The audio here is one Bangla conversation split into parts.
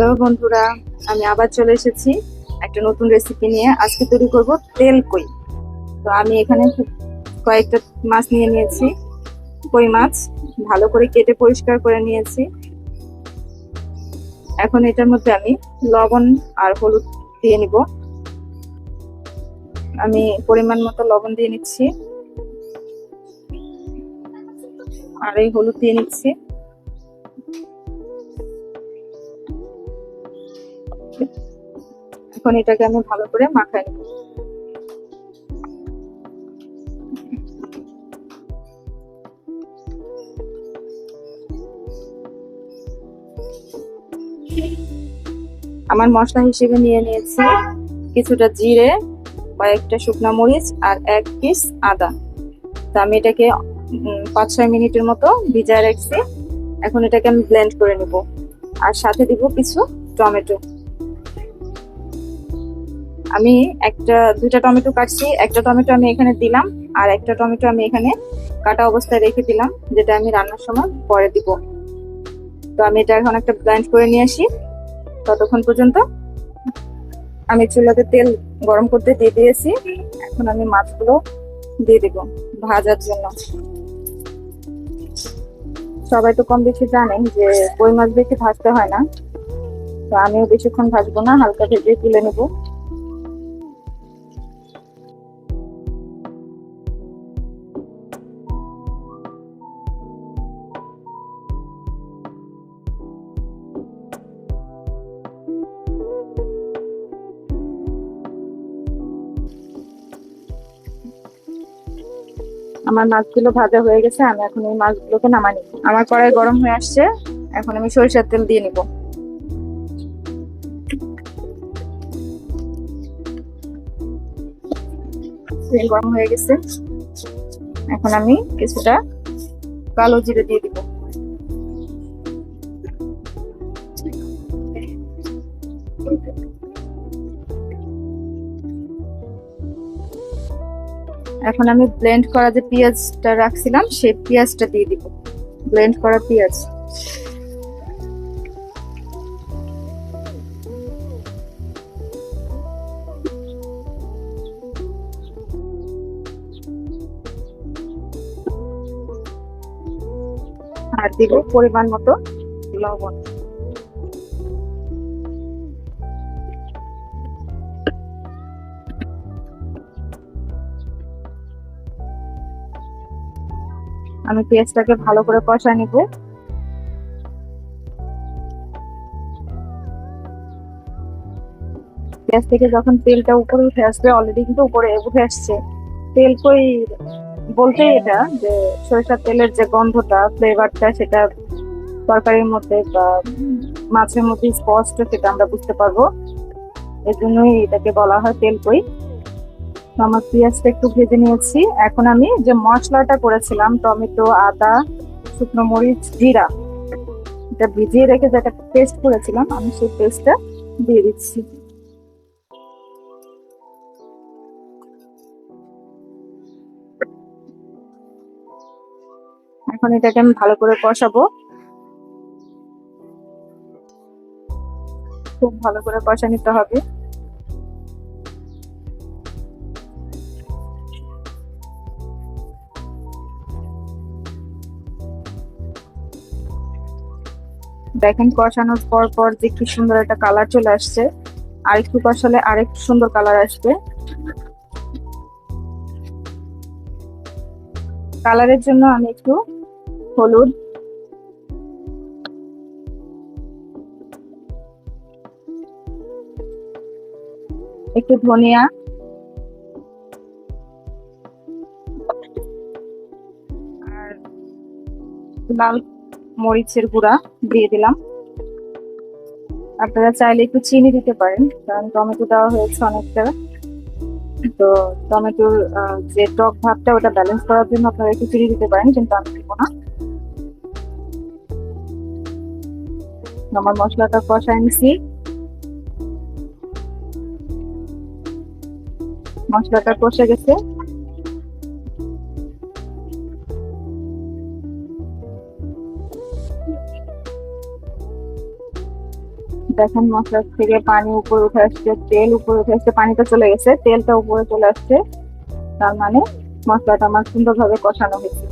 হ্যালো বন্ধুরা, আমি আবার চলে এসেছি একটা নতুন রেসিপি নিয়ে। আজকে তৈরি করব তেল কই। তো আমি এখানে কয়েকটা মাছ নিয়ে নিয়েছি, কই মাছ ভালো করে কেটে পরিষ্কার করে নিয়েছি। এখন এটার মধ্যে আমি লবণ আর হলুদ দিয়ে নিব। আমি পরিমাণ মতো লবণ দিয়ে নিচ্ছি। আর এই হলুদ দিয়ে নিচ্ছি। এখন এটাকে আমি ভালো করে মাখাই নেব। আমার মশলা হিসেবে নিয়ে নিয়েছি কিছুটা জিরে কয়েকটা শুকনো মরিচ আর এক পিস আদা। তো আমি এটাকে পাঁচ ছয় মিনিটের মতো ভিজায় রাখছি। এখন এটাকে আমি ব্লেন্ড করে নেব। আর সাথে দিব কিছু টমেটো। আমি একটা, দুইটা টমেটো কাটছি, একটা টমেটো আমি এখানে দিলাম, আর একটা টমেটো আমি এখানে কাটা অবস্থায় রেখে দিলাম, যেটা আমি রান্নার সময় পরে দিব। তো আমি এটা এখন একটা ব্লেন্ড করে নিয়ে আসি। ততক্ষণ পর্যন্ত আমি চুলাতে তেল গরম করতে দিয়ে দিয়েছি। এখন আমি মাছগুলো দিয়ে দিব ভাজার জন্য। সবাই তো কম বেশি জানেন যে কই মাছ বেশি ভাজতে হয় না। তো আমিও বেশিক্ষণ ভাজবো না, হালকা ভেজে তুলে নেব। আমার মাছগুলো ভাজা হয়ে গেছে, আমি এখন এই মাছগুলোকে নামানি আমার কড়াই গরম হয়ে আসছে, এখন আমি সরিষার তেল দিয়ে নিব। তেল গরম হয়ে গেছে। এখন আমি কিছুটা কালো জিরে দিয়ে এখন আমি ব্লেন্ড করা যে পেঁয়াজটা রাখছিলাম, সেই পেঁয়াজটা দিয়ে দিব। ব্লেন্ড করা পেঁয়াজ। আর দিব পরিমাণ মতো লবণ। আমি পেঁয়াজটাকে ভালো করে কষা নিব। পেঁয়াজ থেকে যখন তেলটা উপরে উঠে আসবে অলরেডি কিন্তু উপরে উঠে আসছে। তেল কই বলতেই এটা যে সরিষার তেলের যে গন্ধটা ফ্লেভারটা সেটা তরকারির মধ্যে বা মাছের মধ্যে স্পষ্ট সেটা আমরা বুঝতে পারব। এর জন্যই এটাকে বলা হয় তেল কই। আমার পেঁয়াজটা একটু ভেজে নিয়েছি। এখন আমি যে মশলাটা করেছিলাম, টমেটো, আদা, শুকনো মরিচ, জিরা, এটা ভিজিয়ে রেখে যে একটা পেস্ট করেছিলাম, আমি সেই পেস্টটা দিয়ে দিচ্ছি। এখন এটাকে আমি ভালো করে কষাবো। খুব ভালো করে কষা নিতে হবে। দেখেন কষানোর পর পর যে কি সুন্দর একটা কালার চলে আসছে, আর একটু কষালে আরেকটু সুন্দর কালার আসবে। কালারের জন্য আমি একটু হলুদ। একটু ধনিয়া। আর লাল মরিচের গুঁড়া দিয়ে দিলাম। আপনারা চাইলে একটু চিনি দিতে পারেন, কারণ টমেটো দেওয়া হয়েছে অনেকটা। তো টমেটোর যে টক ভাবটা ওটা ব্যালেন্স করার জন্য আপনারা একটু চিনি দিতে পারেন, কিন্তু আমি দিব না। আমার মশলাটা কষায় নিছি। মশলাটা কষে গেছে। দেখেন মশলা থেকে পানি উপরে উঠে আসছে, তেল উপরে উঠে আসছে, পানিটা চলে গেছে, তেলটা উপরে চলে আসছে। তার মানে মশলাটা আমার সুন্দরভাবে কষানো হয়েছে।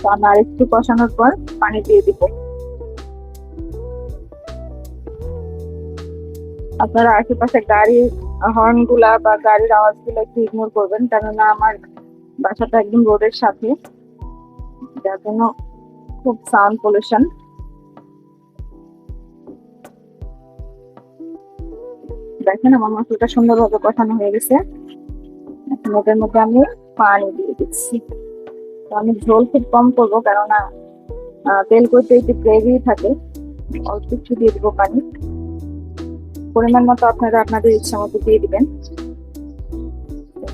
তো আমি আর একটু কষানোর পর পানি দিয়ে দিব। আপনারা আশেপাশে গাড়ির হর্নগুলা বা গাড়ির আওয়াজগুলো একটু ইগনোর করবেন, কেননা আমার বাসাটা একদম রোডের সাথে। যার জন্য খুব সাউন্ড পলিউশন দেখেন, আমার মশলাটা সুন্দরভাবে কষানো হয়ে গেছে। এখন এটার মধ্যে আমি পানি দিয়ে দিচ্ছি। তো আমি ঝোল খুব কম করব, কেননা তেল করতে একটু গ্রেভি থাকে। অল্প একটু দিয়ে দিব পানি। পরিমাণ মতো আপনারা আপনাদের ইচ্ছা মতো দিয়ে দিবেন।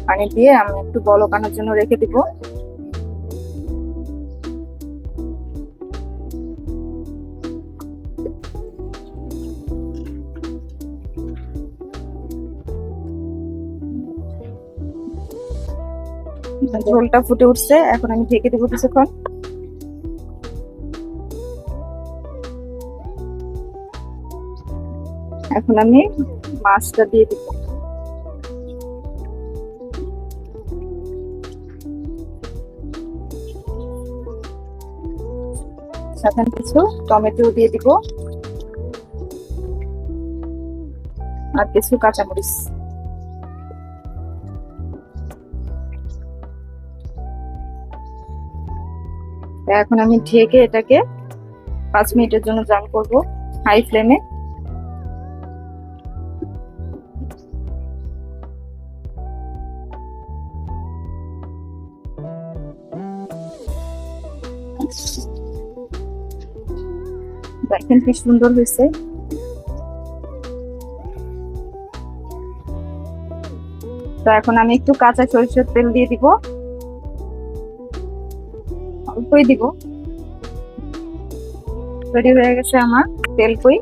পানি দিয়ে আমি একটু বলকানোর জন্য রেখে দিব। ঝোলটা ফুটে উঠছে। এখন আমি ঢেকে দেবো কিছুক্ষণ। এখন আমি মাছটা দিয়ে দিব। সাথে কিছু টমেটো দিয়ে দিব। আর কিছু কাঁচামরিচ। এখন আমি ঢেকে এটাকে পাঁচ মিনিটের জন্য জাল করব হাই ফ্লেমে। দেখেন কি সুন্দর হয়েছে। তো এখন আমি একটু কাঁচা সরিষার তেল দিয়ে দিব। অল্পই দিব। রেডি হয়ে গেছে আমার তেল কই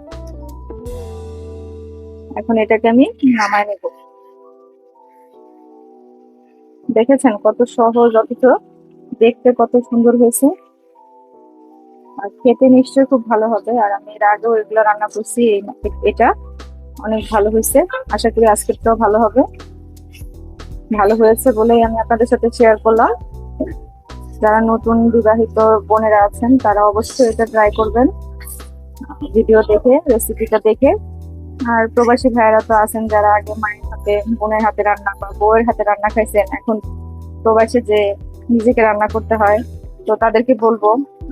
এখন এটাকে আমি নামায় নেব। দেখেছেন কত সহজ, অথচ দেখতে কত সুন্দর হয়েছে। আর খেতে নিশ্চয়ই খুব ভালো হবে। আর আমি এর আগেও এগুলো রান্না করছি এটা অনেক ভালো হয়েছে। আশা করি আজকেরটাও ভালো হবে। ভালো হয়েছে বলেই আমি আপনাদের সাথে শেয়ার করলাম। যারা নতুন বিবাহিত বোনেরা আছেন, তারা অবশ্যই এটা ট্রাই করবেন ভিডিও দেখে রেসিপিটা দেখে। আর প্রবাসী ভাইয়েরা তো আছেন যারা আগে মায়ের হাতে, বোনের হাতে রান্না বা বউয়ের হাতে রান্না খাইছেন, এখন প্রবাসে যে নিজেকে রান্না করতে হয়, তো তাদেরকে বলব,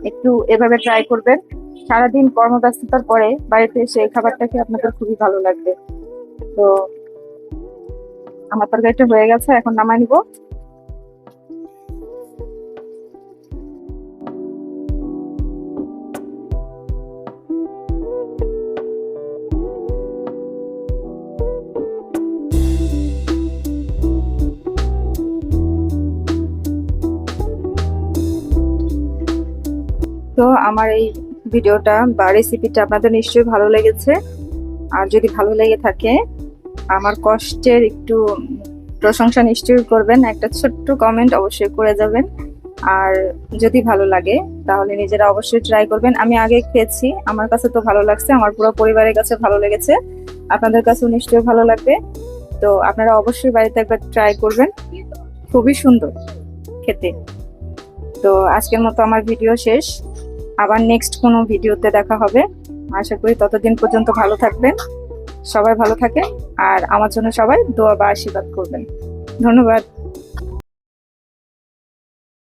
একটু এভাবে ট্রাই করবেন। সারাদিন কর্মব্যস্ততার পরে বাড়িতে এসে এই খাবারটা খেয়ে আপনাদের খুবই ভালো লাগবে। তো আমার তরকারিটা হয়ে গেছে, এখন নামাই নিব। তো আমার এই ভিডিওটা বা রেসিপিটা আপনাদের নিশ্চয়ই ভালো লেগেছে। আর যদি ভালো লেগে থাকে, আমার কষ্টের একটু প্রশংসা নিশ্চয়ই করবেন। একটা ছোট্ট কমেন্ট অবশ্যই করে যাবেন। আর যদি ভালো লাগে, তাহলে নিজেরা অবশ্যই ট্রাই করবেন। আমি আগে খেয়েছি, আমার কাছে তো ভালো লাগছে, আমার পুরো পরিবারের কাছে ভালো লেগেছে। আপনাদের কাছেও নিশ্চয়ই ভালো লাগবে। তো আপনারা অবশ্যই বাড়িতে একবার ট্রাই করবেন। খুবই সুন্দর খেতে। তো আজকের মতো আমার ভিডিও শেষ। আবার নেক্সট কোনো ভিডিওতে দেখা হবে। আশা করি ততদিন পর্যন্ত ভালো থাকবেন। সবাই ভালো থাকে আর আমার জন্য সবাই দোয়া বা আশীর্বাদ করবেন। ধন্যবাদ।